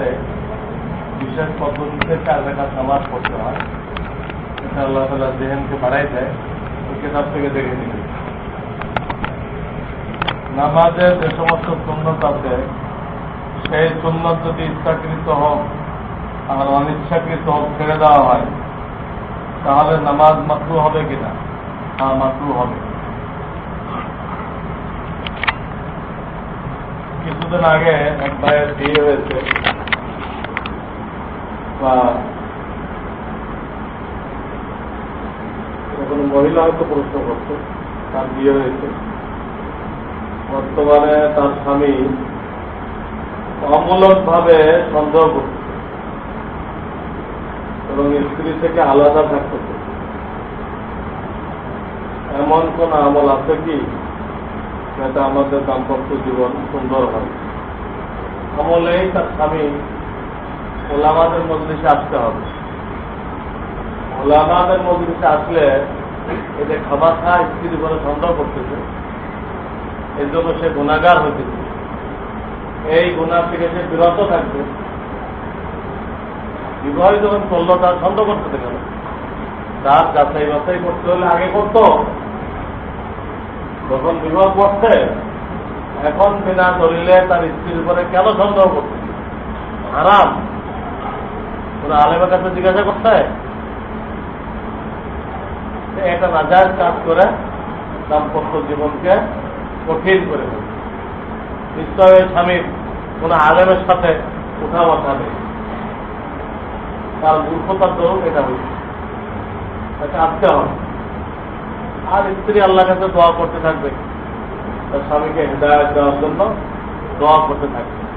রাতে বিশেষ পদ্ধতিতে চার রেখা নামাজ পড়তে হয়। এটা আল্লাহ তালা জেহেনকে বাড়াই দেয়। ওই কেতাব থেকে দেখে নিবে নামাজের যে সমস্ত সুন্নত আছে, সেই সুন্নত যদি ইচ্ছাকৃত হোক আর অনিচ্ছাকৃত হোক, ছেড়ে দেওয়া হয়, তাহলে নামাজ মাকরু হবে কিনা? হ্যাঁ মাকরু হবে। কিছুদিন আগে এক ভাইয়ের বিয়ে হয়েছে। কোনো মহিলা হয়তো প্রশ্ন করছে, তার বিয়ে হয়েছে। বর্তমানে তার স্বামী অমূলক ভাবে সন্দেহ করছে এবং স্ত্রী থেকে আলাদা থাকতেছে এমন কোন আমল আছে কি যাতে আমাদের দাম্পত্য জীবন সুন্দর হয়? আমলেই তার স্বামী ওলামাদের মজলিসে আসতে হবে। ওলামাদের মজলিসে আসলে এতে খাবার খা স্ত্রীর উপরে সন্দেহ করতেছে, এর জন্য সে গুণাগার হইতেছে। এই গুণা থেকে সে বিরত থাকবে। বিবাহ যখন করল, তার সন্দেহ করতে গেল তার যাচাই বাছাই করতে হলে আগে করত। যখন বিবাহ করছে, এখন বিনা দলিলে তার স্ত্রীর উপরে কেন সন্দেহ করছে আরাম কোনো আলেমের কাছে জিজ্ঞাসা করতে একটা নাজায় কাজ করে দাম্পত্য জীবনকে কঠিন করে নিশ্চয় স্বামীর কোন আলেমের সাথে নেই। তার মূর্খতার এটা হয়েছে তাকে হবে। আর স্ত্রী আল্লাহ কাছে দোয়া করতে থাকবে। তার স্বামীকে হৃদায়ত দেওয়ার জন্য দোয়া করতে থাকবে।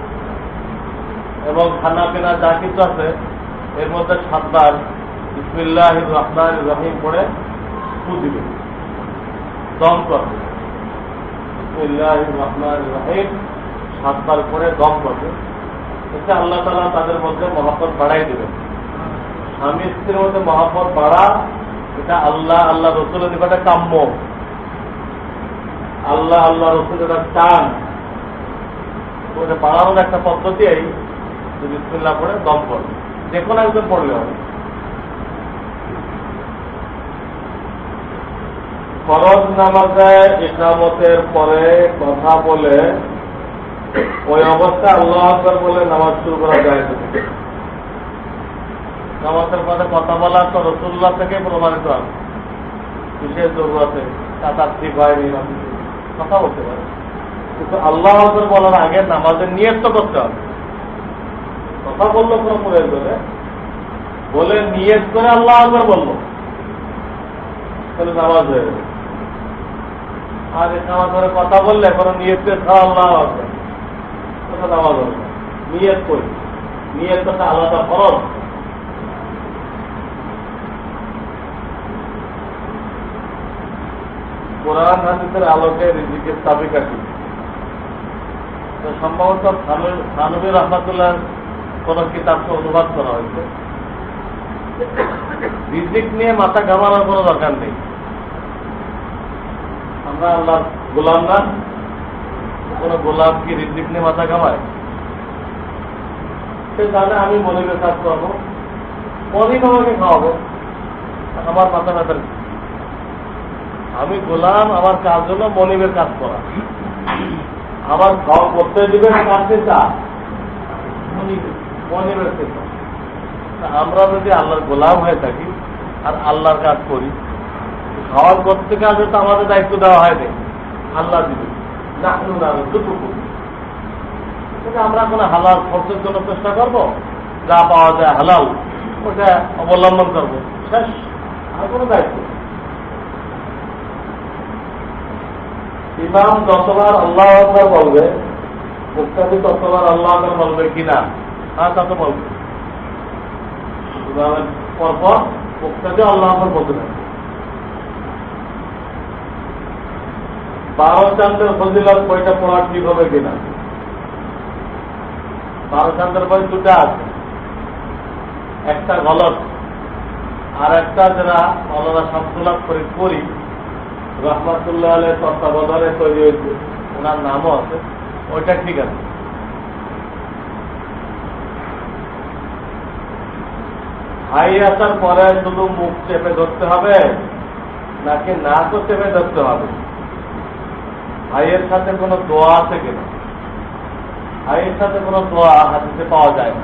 এবং খানা পিনা যা কিছু আছে এর মধ্যে সাতবার ইসমিল্লাহ রহমান রহিম পড়ে ফু দিবে। দম করবে। ইসমিল্লাহ রহমান রহিম সাতবার করে দম করবে। এতে আল্লাহ তালা তাদের মধ্যে মহাপত বাড়াই দেবেন। স্বামী স্ত্রীর মধ্যে মহাপত বাড়া, এটা আল্লাহ আল্লাহ রসুলের নিকটে কাম্য। আল্লাহ আল্লাহ রসুল এটা চান, ওটা বাড়ানোর একটা পদ্ধতি এই যে বিসমিল্লাহ পড়ে দম পড়বে যে কোনো একজন পড়লে হবে। ফরজ নামাজে ইসলামতের পরে কথা বলে ওই অবস্থায় আল্লাহ আকবর বলে নামাজ শুরু করা যায় নামাজের পথে কথা বলা তো রসুল্লাহ থেকে প্রমাণিত আছে বিশেষ জরুরতে তার ঠিক হয়নি কথা বলতে পারে। কিন্তু আল্লাহ আকবর বলার আগে নামাজের নিয়ত করতে হবে। কথা বলল কোনো বলে নিয়ত করে আল্লাহ আকবর বলল। নামাজ হয়ে গেল। আর নামাজ ধরে কথা বললে কোনো নিয়ত করে খাওয়া আল্লাহ নামাজ নিয়ত করি। নিয়ত আলাদা আলোকে সম্ভবত থানবী রহমাতুল্লাহ কোন কিতাবকে অনুবাদ করা হয়েছে। রিজিক নিয়ে মাথা ঘামানোর কোনো দরকার নেই। আমরা আল্লাহ গোলাম না কোনো গোলাম কি রিজিক নিয়ে মাথা ঘামায়? সে জানে আমি মনিবের কাজ করব মনিব আমাকে খাওয়াবো, আমার মাথা ব্যথার কি? আমি গোলাম, আমার কাজ হলো মনিবের কাজ করা? আমার করতে দিবে কাজ চা মনিবের আমরা যদি আল্লাহর গোলাম হয়ে থাকি আর আল্লাহর কাজ করি, খাওয়ার করতে কাজে তো আমাদের দায়িত্ব দেওয়া হয়নি আল্লাহ দিবে। না আমরা কোনো হালাল খরচের জন্য চেষ্টা করব। যা পাওয়া যায় হালাল, ওটা অবলম্বন করব। শেষ, আর কোনো দায়িত্ব। ইমাম যতবার আল্লাহ বলবে, মুক্তাদি ততবার আল্লাহ বলবে কিনা? হ্যাঁ বারো চান্দের বইটা পড়া ঠিক হবে কিনা? বারো চান্দের বই দুটা আছে। একটা গলত আর একটা যারা মৌলানা করি রহমাতুল্লাহ তত্ত্বাবধানে তৈরি হয়েছে। ওনার নামও আছে। ওইটা ঠিক আছে। ভাই আসার পরে শুধু মুখ চেপে ধরতে হবে, নাকি নাকও চেপে ধরতে হবে? ভাইয়ের সাথে কোনো দোয়া আছে কিনা? ভাইয়ের সাথে কোনো দোয়া হাতিতে পাওয়া যায় না।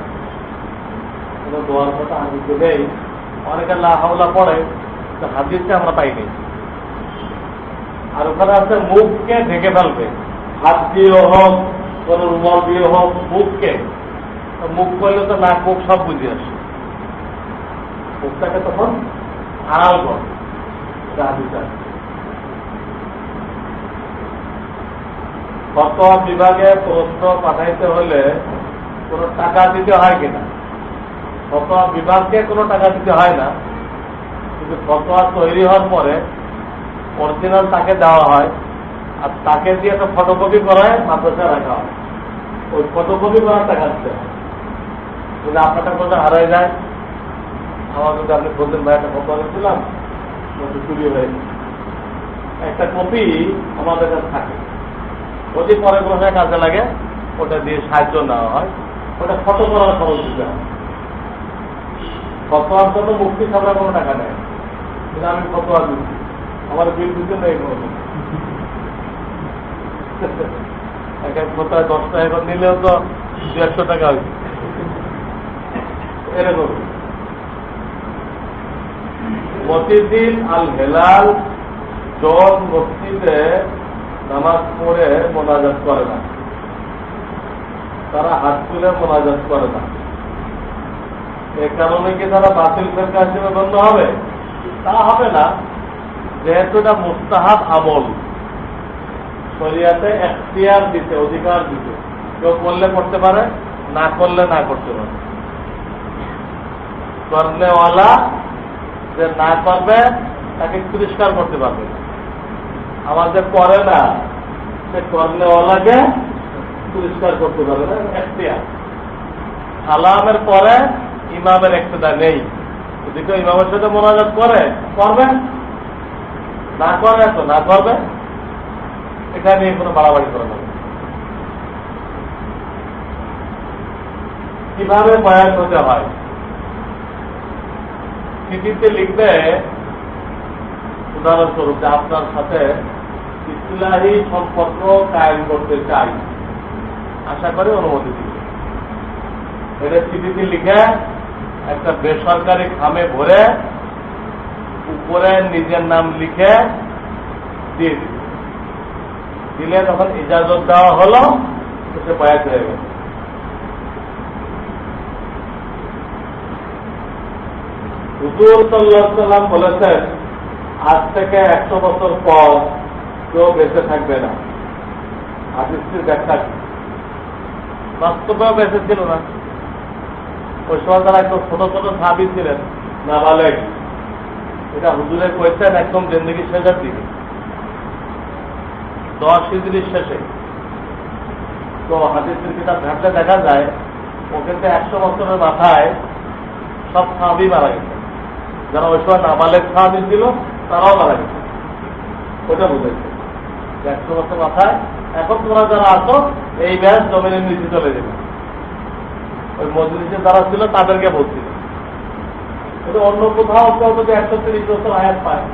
কোনো দোয়ার কথা হাতিতে নেই। অনেকে লাহাওলা পড়ে তো হাতিতে আমরা পাইনি আর ওখানে আছে, মুখকে ঢেকে ফেলবে। হাত দিয়ে হোক, কোনো রুমাল দিয়ে হোক, মুখকে। মুখ করলে তো নাক মুখ সব বুঝে আসে। মুখটাকে তখন আড়াল কর এটা বিভাগে প্রশ্ন পাঠাইতে হলে কোনো টাকা দিতে হয় কিনা ফতোয়া বিভাগকে কোনো টাকা দিতে হয় না। কিন্তু ফতোয়া তৈরি হওয়ার পরে অরিজিনাল তাকে দেওয়া হয় আর তাকে দিয়ে একটা ফটোকপি করায় মাদ্রাসায় রাখা হয়। ওই ফটোকপি করার টাকা দিতে হয়। যদি আপনারটা কোথাও হারাই যায় আমার যদি আপনি বলতেন ভাই, একটা ফটো দিলাম। চুরি হয়ে একটা কপি আমাদের কাছে থাকে। যদি পরে কোনো কাজে লাগে, ওটা দিয়ে সাহায্য নেওয়া হয়। ওটা ফটো করার খরচ দিতে হয়। ফটোয়ার জন্য মুক্তি ছাড়া কোনো টাকা নেয় কিন্তু আমি ফটোয়া দিচ্ছি আমার বিল দিতে নেই কোনো এক এক ফটোয় দশ টাকা নিলেও তো দু একশো টাকা হয়েছে এরকম। মতিদিন আল হেলাল জন মসজিদে নামাজ পড়ে মোনাজাত করে না। তারা হাত তুলে মোনাজাত করে না। এ কারণে কি তারা বাতিল ফেরকা হিসেবে গণ্য হবে? তা হবে না। যেহেতু এটা মুস্তাহাব আমল। শরিয়াতে এখতিয়ার দিতে, অধিকার দিতে। কেউ করলে করতে পারে, না করলে না করতে পারে। করনেওয়ালা যে না করবে, তাকে তিরস্কার করতে পারবে। যে করে না, সে করনেওয়ালাকে তিরস্কার করতে পারবে না, এখতিয়ার। সালামের পরে ইমামের একটা নেই। যদি কেউ ইমামের সাথে মোনাজাত করে, করবে? না করে তো না করবে? এটা নিয়ে কোনো বাড়াবাড়ি করা যাবে কীভাবে বয়ান হতে হয়। চিঠিতে লিখবে, উদাহরণস্বরূপ যে আপনার সাথে ইসলাহী সম্পর্ক কায়েম করতে চাই। আশা করে অনুমতি দিবে। এটা চিঠিতে লিখে একটা বেসরকারি খামে ভরে উপরে নিজের নাম লিখে দিয়ে দিলে তখন ইজাজত দেওয়া হলো সে বয়াত হয়ে গেল। হুজুর সাল্লাম বলেছেন, আজ থেকে একশো বছর পর কেউ বেঁচে থাকবে না। হাদিসটির ব্যাখ্যা বাস্তবেও বেঁচে ছিল না। ওই সময় তারা একদম ছোট ছোট সাবি ছিলেন। নাবালেক এটা হুজুরে কয়েছেন একদম জিন্দগি শেষের দিকে। দশ হিজড়ির শেষে। তো হাদিসের কিতাব ঘাটলে দেখা যায় ও কিন্তু একশো বছরের মাথায় সব সাহাবি মারা গেছে। যারা ওই সময় নাবালেক সাহাবি ছিল, তারাও মারা গেছে। ওটা বুঝেছে একশো বছর মাথায় এখন তোমরা যারা আসো এই ব্যাস জমিনের নিচে চলে যাবে। ওই মজলিসে যারা ছিল, তাদেরকে বলছিল কিন্তু অন্য কোথাও কেউ যদি একশো তিরিশ বছর আয়াত পায়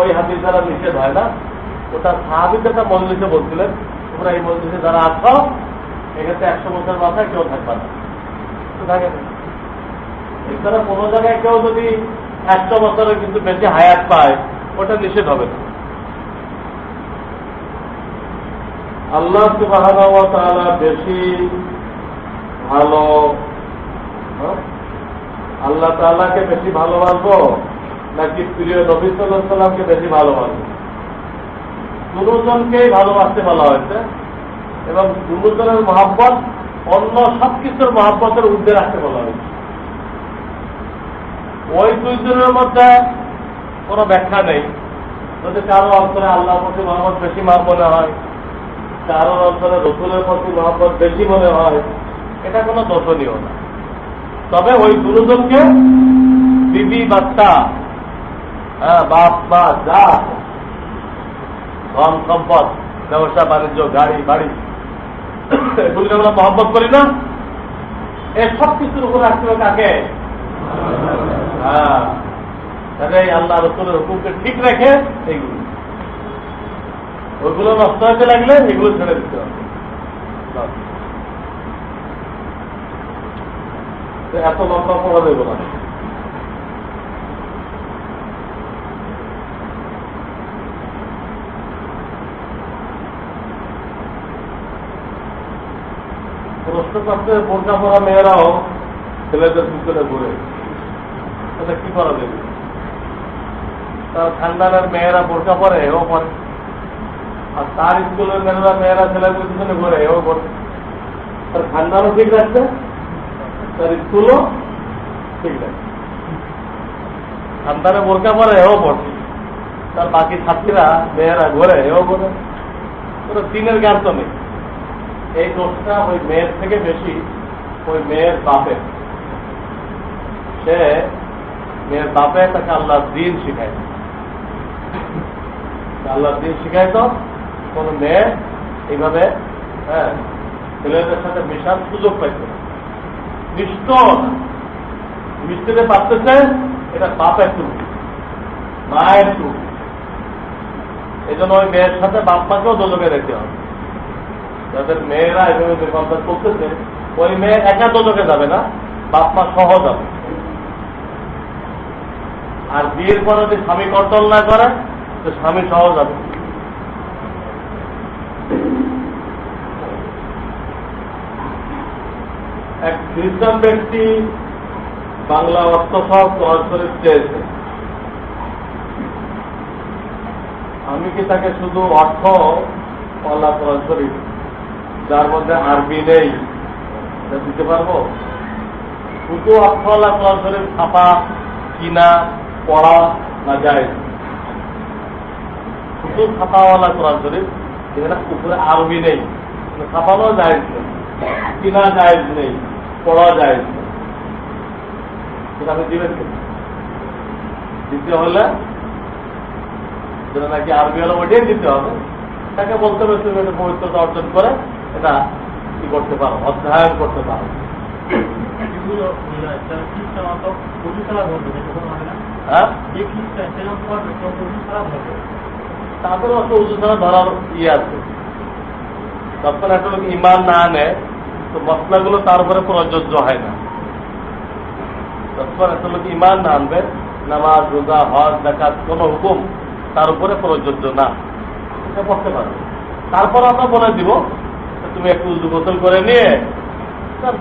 ওই হাতির দ্বারা নিষেধ হয় না। ওটা সাহাবিদ একটা মজলিসে বলছিলেন তোমরা এই মজলিসে যারা আসো এক্ষেত্রে একশো বছর মাথায় কেউ থাকবে না। থাকে না। এছাড়া কোনো জায়গায় কেউ যদি একশো বছরের কিন্তু বেশি হায়াত পায়, ওটা নিষেধ হবে আল্লাহ সুবাহ বেশি ভালো হ্যাঁ? আল্লাহ তাআলাকে বেশি ভালোবাসবো নাকি প্রিয় নবী সাল্লাহ সাল্লামকে বেশি ভালোবাসবো? দুজনকেই ভালোবাসতে বলা হয়েছে এবং দুজনের মহাব্বত অন্য সব কিছুর মহাব্বতের ঊর্ধ্বে রাখতে বলা হয়েছে। ওই দুইজনের মধ্যে কোনো ব্যাখ্যা নেই। যদি কারও অন্তরে আল্লাহর প্রতি মহব্বত বেশি মা মনে হয় কারও অন্তরে রসুলের প্রতি মহব্বত বেশি মনে হয়, এটা কোনো দর্শনীয় না। তবে ওই গুরুজনকে বিবি, বাচ্চা হ্যাঁ বাপ, মা, যা, ধন সম্পদ, ব্যবসা, বাণিজ্য, গাড়ি, বাড়ি এগুলিকে আমরা মহব্বত করি না। এ সব কিছুর উপর হবে কাকে? হ্যাঁ। আল্লাহ রসুলের হুকুমকে ঠিক রেখে এইগুলো। ওইগুলো নষ্ট হতে লাগলে এগুলো ছেড়ে দিতে হবে। এত লম্বা পড়া দেবো না। প্রশ্নপত্রে বোরকা পড়া মেয়েরাও ছেলেদের পিছনে ঘুরে এটা কি করা যাবে? তার খানদানের মেয়েরা বোরকা পরে এও পরে। আর তার স্কুলের মেয়েরা মেয়েরা ছেলেদের পিছনে ঘুরে এও পরে তার খানদানও ঠিক রাখছে, তার স্কুলও ঠিক রাখছে। খানদানে বোরকা পরে এও পড়ে তার বাকি ছাত্রীরা, মেয়েরা ঘুরে এও পড়ে কোনো দিনের জ্ঞান তো নেই। এই দোষটা ওই মেয়ের থেকে বেশি ওই মেয়ের বাপের। সে মেয়ের বাপে তাকে আল্লাহ দিন শিখায়। আল্লাহ দিন শিখায় তো, কোন মেয়ে এইভাবে হ্যাঁ ছেলেদের সাথে মেশার সুযোগ পাইছে মিষ্ট মিষ্টিতে পারতেছে, এটা বাপের টু মায়ের টু এই জন্য ওই মেয়ের সাথে বাপ মাকেও দোলকে রেখে হবে। যাদের মেয়েরা এভাবে করতেছে ওই মেয়ে একা দোলকে যাবে না বাপ মা সহ যাবে। আর বিয়ের পরে যদি স্বামী কন্ট্রোল না করে, তো স্বামী সহ যাবে এক খ্রিস্টান ব্যক্তি বাংলা অর্থ সহ ক্রয় করে চেয়েছে। আমি কি তাকে শুধু অর্থ পাল্লা ক্রয় করি? যার মধ্যে আরবি নেই দিতে পারব? শুধু অর্থওয়ালা ক্রয় করে ছাপা, কিনা পড়া না যায়। শুধু ছাপাওয়ালা কোরআন শরীফ, যেখানে উপরে আরবি নেই ছাপানো যায় কিনা যায় নেই, পড়া যায় সেটা আপনি দিবেন দিতে হলে যেটা নাকি আরবি হলে ওইটাই দিতে হবে। তাকে বলতে হবে, তুমি এটা পবিত্রতা অর্জন করে এটা কি করতে পারো? অধ্যয়ন করতে পারো। হ্যাঁ? যে খ্রিস্টান তাদের অত উঁচু ছাড়া ধরার ইয়ে আছে। তখন একটা লোক ইমান না আনে তো মশলাগুলো তার উপরে প্রযোজ্য হয় না। তখন একটা লোক ইমান না আনবে নামাজ রোজা হজ দেখাত কোনো হুকুম তার উপরে প্রযোজ্য না। এটা পড়তে পারবে। তারপর আমরা বলে দিব তুমি একটু উজু গোসল করে নিয়ে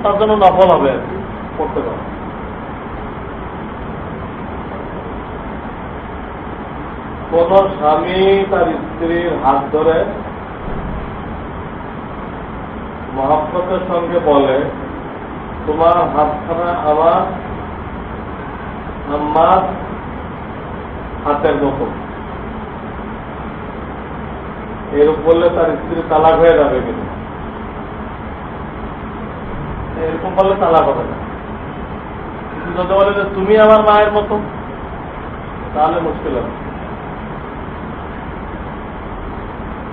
তার জন্য নফল হবে আর কি পড়তে পারবে। কোন স্বামী তার স্ত্রীর হাত ধরে মহাপ্রতের সঙ্গে বলে, তোমার হাতখানা আমার আমার হাতের মতো। এরকম বললে তার স্ত্রী তালাক হয়ে যাবে কিন্তু। এরকম বললে তালাক হবে না। কিন্তু যদি বলে যে, তুমি আমার মায়ের মতো, তাহলে মুশকিল হবে।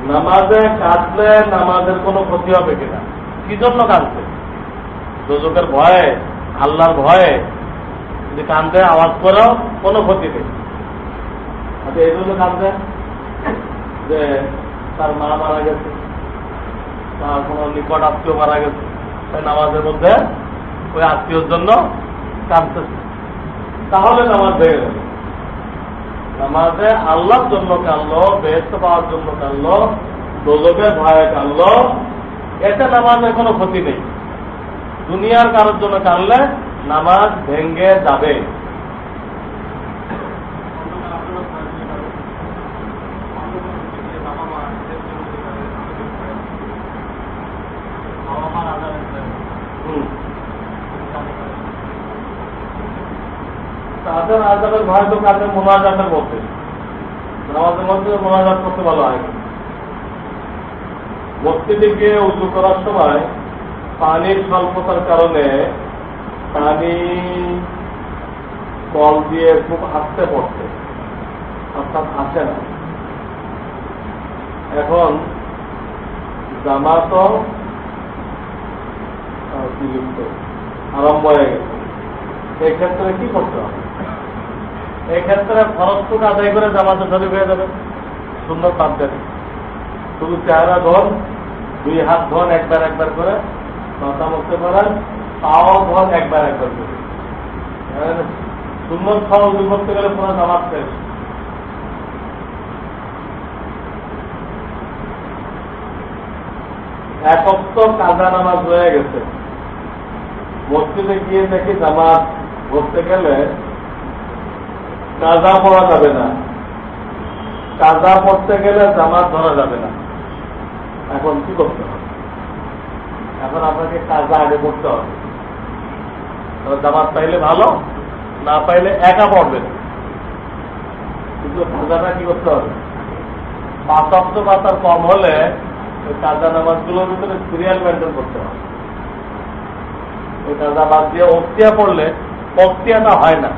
নামাজে কাঁদলে নামাজের কোনো ক্ষতি হবে কিনা? কি জন্য কাঁদছে? দুজকের ভয়ে, আল্লাহর ভয়ে যদি কান্দে আওয়াজ করেও কোনো ক্ষতি নেই। আচ্ছা এই জন্য যে তার মা মারা গেছে, তার কোনো নিকট আত্মীয় মারা গেছে, তাই নামাজের মধ্যে ওই আত্মীয়র জন্য কাঁদতেছে। তাহলে নামাজ ভেঙে যাবে নামাজে আল্লাহর জন্য কানলো বেহস্ত পাওয়ার জন্য কানলো দোলকের ভয়ে কাঁদলো, এতে নামাজের কোনো ক্ষতি নেই। দুনিয়ার কারোর জন্য কানলে নামাজ ভেঙ্গে যাবে। আজাদের ভয় তো কাছে মোনাজাতের মধ্যে নামাজের মধ্যে মোনাজাত করতে ভালো হয়। মসজিদে উঁচু করার সময় পানির স্বল্পতার কারণে পানি কল দিয়ে খুব হাসতে পড়ছে অর্থাৎ আসে না। এখন জামাত বিলুপ্ত, আরম্ভ হয়ে গেছে। সেই ক্ষেত্রে কি করতে হবে? এই ক্ষেত্রে খরচটুকু আদায় করে জামাতে শরীফ হয়ে যাবে। সুন্দর পাবেন শুধু চেহারা ধন, দুই হাত ধন একবার একবার করে মাথা মুখতে পারেন পাও ধন একবার একবার করে। সুন্দর দুই করতে গেলে পুরো জামাত শেষ। এক অক্ত কাজা নামাজ হয়ে গেছে। মসজিদে গিয়ে দেখি জামাত ধরতে গেলে কাজা পড়া যাবে না। কাজা পড়তে গেলে জামাত ধরা যাবে না। এখন কি করতে হবে? এখন আপনাকে কাজা আগে পড়তে হবে। জামাত পাইলে ভালো, না পাইলে একা পড়বেন কিন্তু কাজাটা কি করতে হবে? পাঁচ অক্ট পাতার কম হলে কাজা নামাজগুলোর ভিতরে সিরিয়াল মেনটেন করতে হবে। ওই কাজা বাদ দিয়ে অক্তিয়া পড়লে অক্তিয়াটা হয় না।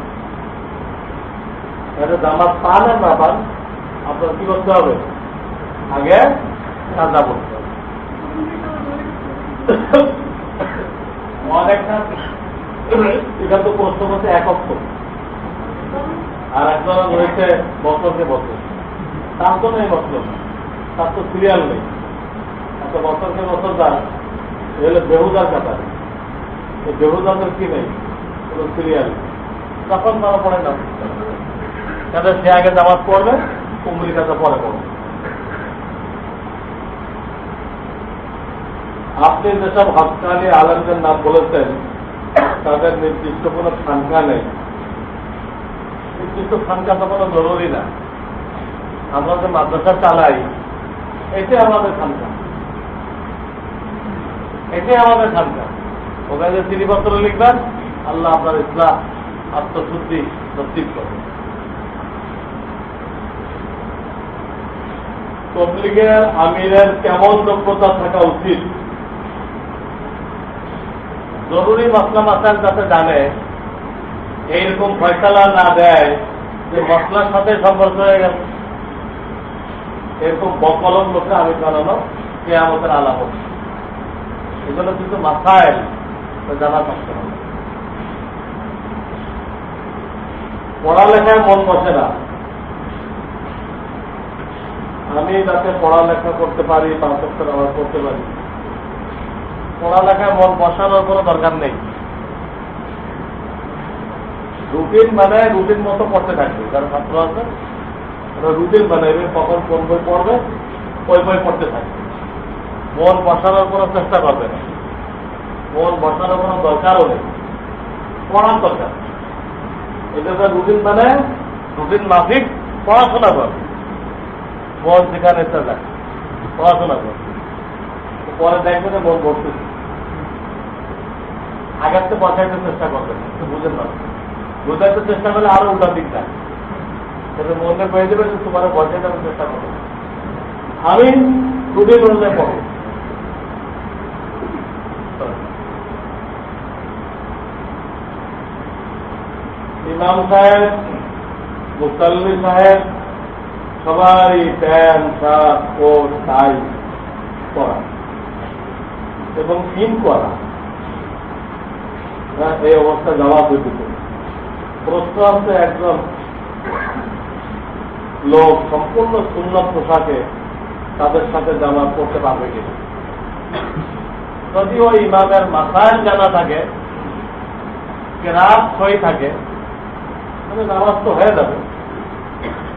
তাহলে জামাত পান আর না পান আপনার কি করতে হবে? আগে কাজা পড়তে হবে। এটা তো প্রশ্ন করছে এক অক্ষ। আর একজন রয়েছে বছরকে বছর। তার তো নেই বছর। তার তো সিরিয়াল নেই। একটা বছরকে বছর তার। এগুলো বেহুদার কাতার এই বেহুদাদের কি নেই? কোনো সিরিয়াল তখন তারা পড়ে না। তাহলে সে আগে জামাত পড়বে কুমড়ি কাছে পরে পড়বে। আপনি যেসব হকানি আলমদের নাম বলেছেন, তাদের নির্দিষ্ট কোনো সংখ্যা নেই। নির্দিষ্ট সংখ্যা তো কোনো জরুরি না। আমরা যে মাদ্রাসা চালাই, এটাই আমাদের সংখ্যা। এটাই আমাদের সংখ্যা। ওখানে যে চিঠিপত্র লিখবেন, আল্লাহ আপনার ইসলাম, আত্মশুদ্ধি নসিব করবে তবলিগের আমিরের কেমন যোগ্যতা থাকা উচিত? জরুরি মশলা মাসাল যাতে জানে, এইরকম ফয়সালা না দেয় যে মশলার সাথে সম্পর্ক হয়ে গেল এরকম বকলম লোকে আমি বানানো কে আমাদের আলামত। এগুলো কিন্তু মাথায় জানা থাকতে হবে। পড়ালেখায় মন বসে না। আমি যাতে পড়ালেখা করতে পারি বছর আমার করতে পারি। পড়ালেখায় মন বসানোর কোনো দরকার নেই। রুটিন মানে রুটিন মতো পড়তে থাকবে। যারা ছাত্র আছে রুটিন বানাইবে, কখন কোন বই পড়বে, ওই বই পড়তে থাকবে। মন বসানোর কোনো চেষ্টা করবে না। মন বসানোর কোনো দরকারও নেই। পড়ার দরকার। এটা রুটিন মানে রুটিন মাফিক, পড়াশোনা করবে। মন যেখানে পড়াশোনা করবে পরে দেখবে যে মন বসতেছে আগের তো বসাইতে চেষ্টা করবেন বুঝেন না বোঝাইতে চেষ্টা করলে আরও উল্টা দিক যায়। মনে পেয়ে দেবে যে তোমার বসাইতে চেষ্টা করব। আমি রুটিন অনুযায়ী পড়ব। ইমাম সাহেব, মুসাল্লি সাহেব সবারই প্যান্ট শার্ট, কোট টাই করা এবং ইন করা। এই অবস্থা জবাব দিতে প্রশ্ন আছে একজন লোক সম্পূর্ণ সুন্নত পোশাকে তাদের সাথে জামাত করতে পারবে কিনা। যদি ওই ইমামের মাথায় জানা থাকে, কেরাত হয়ে থাকে তাহলে নামাজ তো হয়ে যাবে।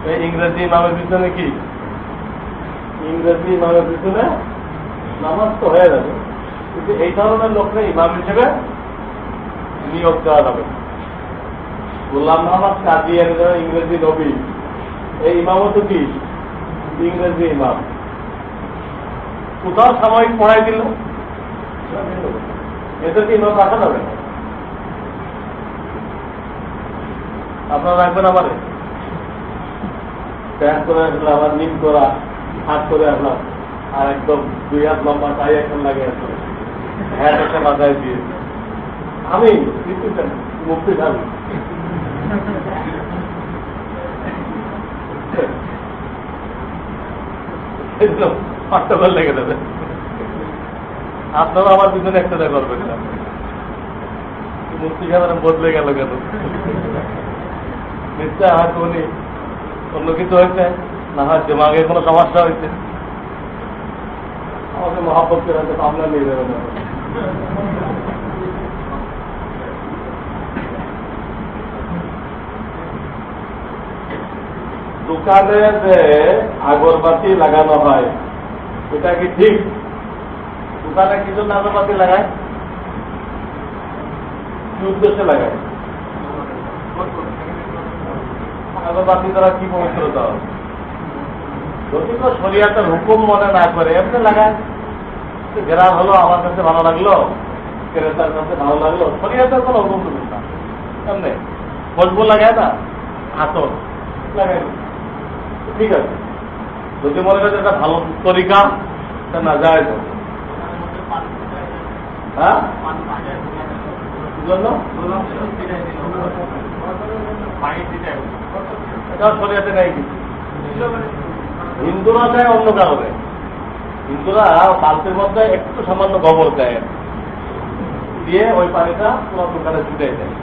ইংরেজি ইমামের পিছনে কি? ইংরেজি ইমামের পিছনে নামাজ তো হয়ে যাবে। কিন্তু এই ধরনের লোকরা ইমাম হিসেবে নিয়োগ দেওয়া যাবে। গোলাম মোহাম্মদ কাদিয়ার যারা ইংরেজি নবী, এই ইমামও তো কি? ইংরেজি ইমাম। কোথাও সাময়িক পড়াই দিল। এদেরকে ইমাম রাখা যাবে। আপনারা রাখবেন আমারে? প্যান্ট করে আসলে আবার নিম করা, হাত করে আসলাম। আর একদম দুই হাত লম্বা টাই এখন লাগে আসলে। হ্যাঁ আমি মুক্তি যাবে। আপনারা আমার পিছনে একটা করবেন না। মুক্তি সাধারণ বদলে গেল কেন? নিশ্চয় হয়তো উনি অন্য কিছু হয়েছে, না হয় দিমাগে কোনো সমস্যা হয়েছে। আমাকে মহাপত করে হয়তো নিয়ে যাবেন দোকানে যে আগরবাতি লাগানো হয়, এটা কি ঠিক? দোকানে কি জন্য আগরবাতি লাগায়? কি উদ্দেশ্যে লাগায়? আগরবাতি দ্বারা কি পবিত্রতা? যদি তো শরিয়াতের হুকুম মনে না করে, এমনি লাগায়। গ্রাম হলো আমার কাছে ভালো লাগল ক্রেতার কাছে ভালো লাগল, শরিয়াতের কোনো হুকুম না। এমনি। খুশবু লাগায় না আতর লাগাই ঠিক আছে। যদি মনে করে এটা ভালো তরিকা তা না যায় হ্যাঁ? জন্য এটাও শরিয়াতে নেই কিছু? হিন্দুরা দেয় অন্য কারণে। হিন্দুরা বালতির মধ্যে একটু সামান্য গোবর দেয়। দিয়ে ওই পানিটা পুরো দোকানে ছুটে দেয়।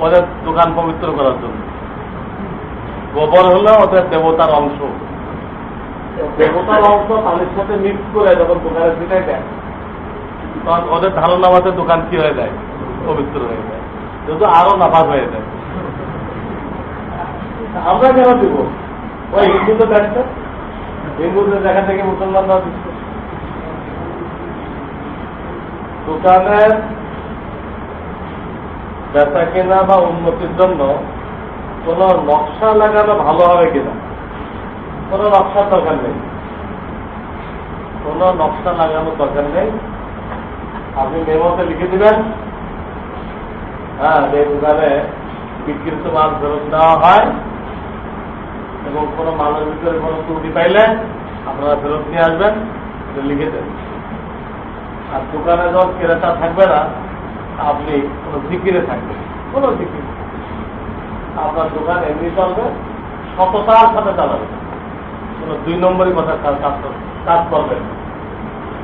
ওদের দোকান পবিত্র করার জন্য। গোবর হলো ওদের দেবতার অংশ। দেবতার অংশ পানির সাথে মিক্স করে যখন দোকানে ছুটে দেয়, তখন ওদের ধারণা মতে দোকান কি হয়ে যায়? পবিত্র হয়ে যায়। যেহেতু আরও নাফাজ হয়ে যায়। আমরা কেন দিব? ওই হিন্দুদের দেখছে হিন্দুদের দেখা থেকে মুসলমানরা দিচ্ছে দোকানের বেচা কেনা বা উন্নতির জন্য কোন নকশা লাগানো ভালো হবে কিনা? কোন নকশার দরকার নেই। কোন নকশা লাগানোর দরকার নেই। আপনি মেমোতে লিখে দিবেন। হ্যাঁ যে দোকানে বিকৃত মাল ফেরত দেওয়া হয়। এবং কোনো মালের ভিতরে কোনো ত্রুটি পাইলে আপনারা ফেরত নিয়ে আসবেন লিখে দেন। আর দোকানে যখন ক্রেতা থাকবে না, আপনি কোনো জিকিরে থাকবেন। কোনো জিকির আপনার দোকান এমনি চলবে, সততার সাথে চালাবেন কোনো দুই নম্বরই কথা কাজ করবেন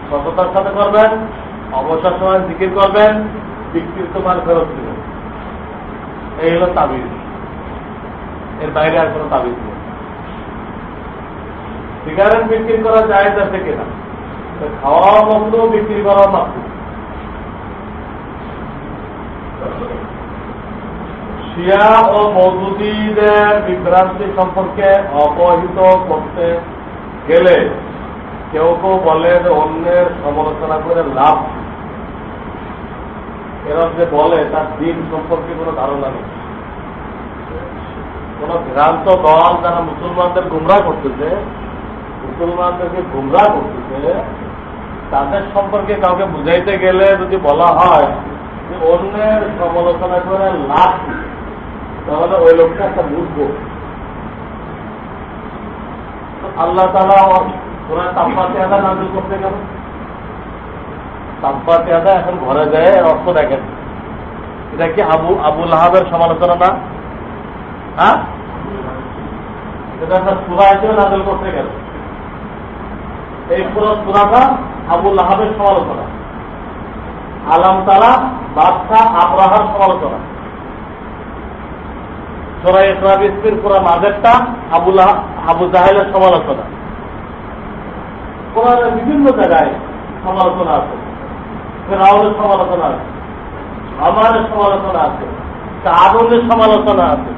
সততার সাথে করবেন, অবসর সময় জিকির করবেন বিকৃত মাল ফেরত দিবেন। এই হলো তাবিজ। এর বাইরে আর কোনো তাবিজ নেই। সিগারেট বিক্রি করা যায় যাচ্ছে কিনা? খাওয়া মন্দ বিক্রি করা মাত্র শিয়া ও মৌদুদিদের বিভ্রান্তি সম্পর্কে অবহিত করতে গেলে কেউ কেউ বলে যে অন্যের সমালোচনা করে লাভ? এরকম যে বলে, তার দিন সম্পর্কে কোনো ধারণা নেই। কোন ভ্রান্ত দল যারা মুসলমানদের গুমরা করতেছে মুসলমানদেরকে গুমরা করতেছে, তাদের সম্পর্কে কাউকে বুঝাইতে গেলে যদি বলা হয় যে অন্যের সমালোচনা করে লাভ তাহলে ওই লোকটা একটা বুঝব। আল্লাহ তালা ওরা তাপমাত্রা আদা নাজিল করতে গেল। তাপমাত্রা আদা এখন ঘরে যায় অর্থ দেখেন। এটা কি আবু আবুল আহাবের সমালোচনা না? হ্যাঁ? এটা একটা সুরা হিসেবে নাজিল করতে গেল। এই পুরো সুরাটা আবুল আহাবের সমালোচনা আলাম তালা বাদশাহ আবরাহার সমালোচনা সোরাই ইসলামিস্তির পুরা মাঝেরটা আবুল আবু জাহেলের সমালোচনা। কোরআনের বিভিন্ন জায়গায় সমালোচনা আছে। রাহুলের সমালোচনা আছে। আমাদের সমালোচনা আছে। আগুনের সমালোচনা আছে।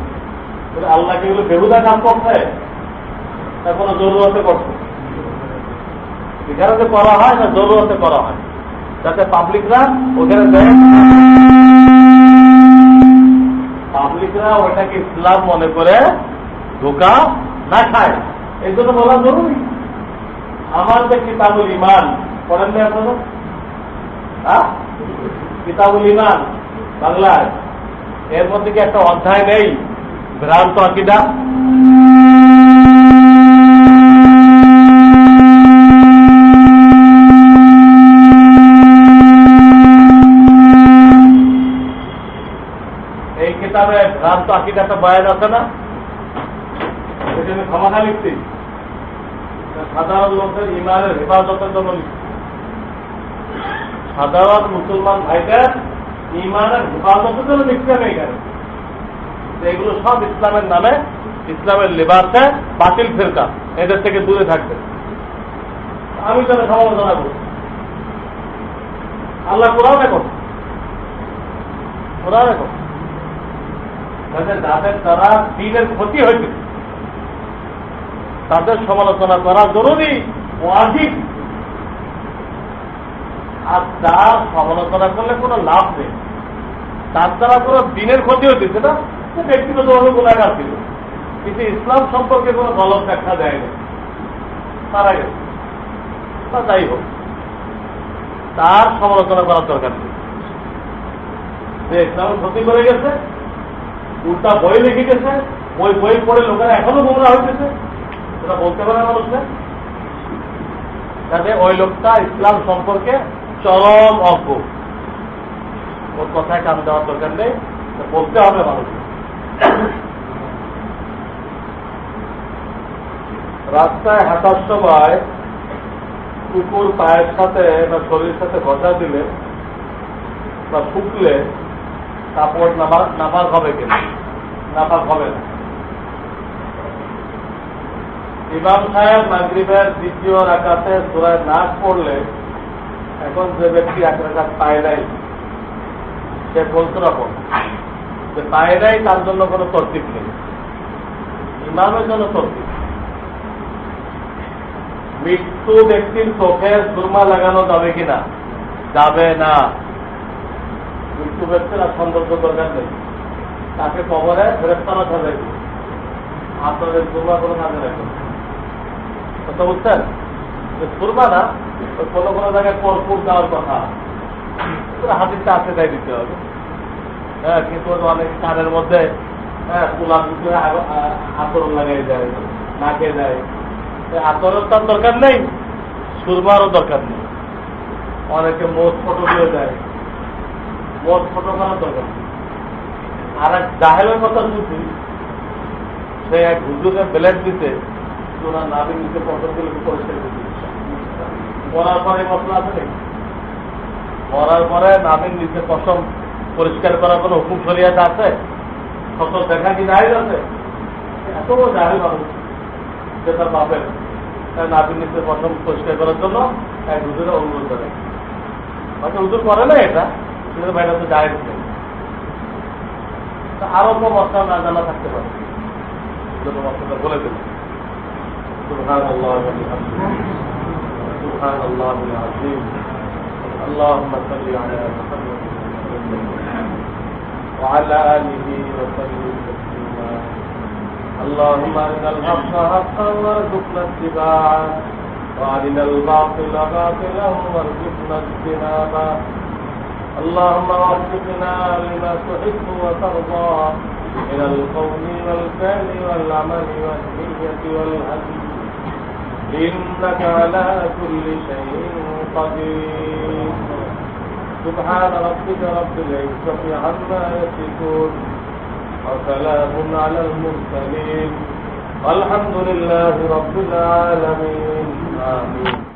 কিন্তু আল্লাহকে এগুলো বেহুদা কাজ করছে? কোনো জরুরতে করছে? এখানে করা হয় না, জরুরতে করা হয়। যাতে পাবলিকরা ওখানে দেয় পাবলিকরা ওটাকে ইসলাম মনে করে ধোকা না খায়। এই জন্য বলা জরুরি। আমার যে কিতাবুল ইমান পড়েন না আপনারা? হ্যাঁ? কিতাবুল ইমান বাংলায়। এর মধ্যে কি একটা অধ্যায় নেই? ভ্রান্ত আকিদা? কিতাবে ভ্রান্ত আকিদা একটা বয়ান আছে না? আমি ক্ষমাখা লিখছি সাধারণ লোকের ইমানের হেফাজতের জন্য লিখছি সাধারণ মুসলমান ভাইদের ইমানের হেফাজতের জন্য লিখতে নেই এগুলো সব ইসলামের নামে, ইসলামের লেবাসে বাতিল ফেরকা। এদের থেকে দূরে থাকবে। আমি তাহলে সমালোচনা করি আল্লাহ কোরআন এখন। কোরআন এখন। যাদের দ্বারা দিনের ক্ষতি হয়েছে, তাদের সমালোচনা করা জরুরি ওয়াজিব আর তার সমালোচনা করলে কোনো লাভ নেই, তার দ্বারা কোনো দিনের ক্ষতি হচ্ছে না সে ব্যক্তিগতভাবে গুণাগার ছিল কিন্তু ইসলাম সম্পর্কে কোনো গলত ব্যাখ্যা দেয় না তারা গেছে। তা যাই হোক, তার সমালোচনা করার দরকার নেই। যে ইসলামের ক্ষতি করে গেছে উল্টা বই লিখে গেছে ওই বই পড়ে লোকেরা এখনও গোমরা হইতেছে। সেটা বলতে পারে মানুষকে যাতে ওই লোকটা ইসলাম সম্পর্কে চরম অজ্ঞ। ওর কথায় কাম দেওয়ার দরকার নেই বলতে হবে মানুষকে। রাস্তায় হাঁটার সময় কুকুর পায়ের সাথে বা শরীরের সাথে ঘষা দিলে বা শুকলে কাপড় নামার নামাজ হবে কিনা? নামাজ হবে না। ইমাম সাহেব মাগরিবের দ্বিতীয় রাকাতে সুরায় নাক পড়লে এখন যে ব্যক্তি এক রাকাত পায় নাই, সে বলতে রকম যে পায় নাই, তার জন্য কোনো তরতিব নেই। ইমামের জন্য তরতিব মৃত্যু ব্যক্তির চোখে সুরমা লাগানো যাবে কিনা? যাবে না। মৃত্যু ব্যক্তির আর সৌন্দর্য দরকার নেই। তাকে কবরে গ্রেফতার যাবে আপনাদের সুরমা কোনো কাজে রাখবে। কথা বুঝছেন? সুরমা না, ওই কোনো কোনো জায়গায় কর্পুর দেওয়ার কথা। হাতিরটা আছে, তাই দিতে হবে। হ্যাঁ কিন্তু অনেক কানের মধ্যে হ্যাঁ তুলার ভিতরে আচরণ লাগাই যায় নাকে যায় আচরণ তার দরকার নেই, সুরমারও দরকার নেই। অনেকে মোট ফটো দিয়ে দেয়। মোট ফটো করার দরকার নেই। আর এক জাহেলের কথা শুনছি সে এক হুজুরে ব্লেড দিতে ওনার নাভি নিচে পছন্দ দিলে পরিষ্কার করে মরার পরে মশলা আছে নাকি? মরার পরে নাভির নিচে পশম পরিষ্কার করার কোনো হুকুম শরিয়াতে আছে? ফসল দেখা কি জাহির আছে? এত বড় জাহির মানুষ যে তার বাপের নাভির নিচে পশম পরিষ্কার করার জন্য এক হুজুরে অনুরোধ করে। হয়তো হুজুর করে না এটা, কিন্তু বাইরে তো জাহির নেই আরো তো মশলা না জানা থাকতে পারে জন্য মশলাটা বলে দেবে سبحان الله وبحمده سبحان الله العظيم اللهم صل على محمد وعلى آله وسلم تسليما اللهم أرنا الحق حقا وارزقنا اتباعه وأرنا الباطل باطلا وارزقنا اجتنابه اللهم وفقنا لما تحب وترضى من القول والفعل والعمل والنية والهدي. إنك على كل شيء قدير. سبحان ربك رب العزة عما يصفون وسلام على المرسلين. والحمد لله رب العالمين. آمين.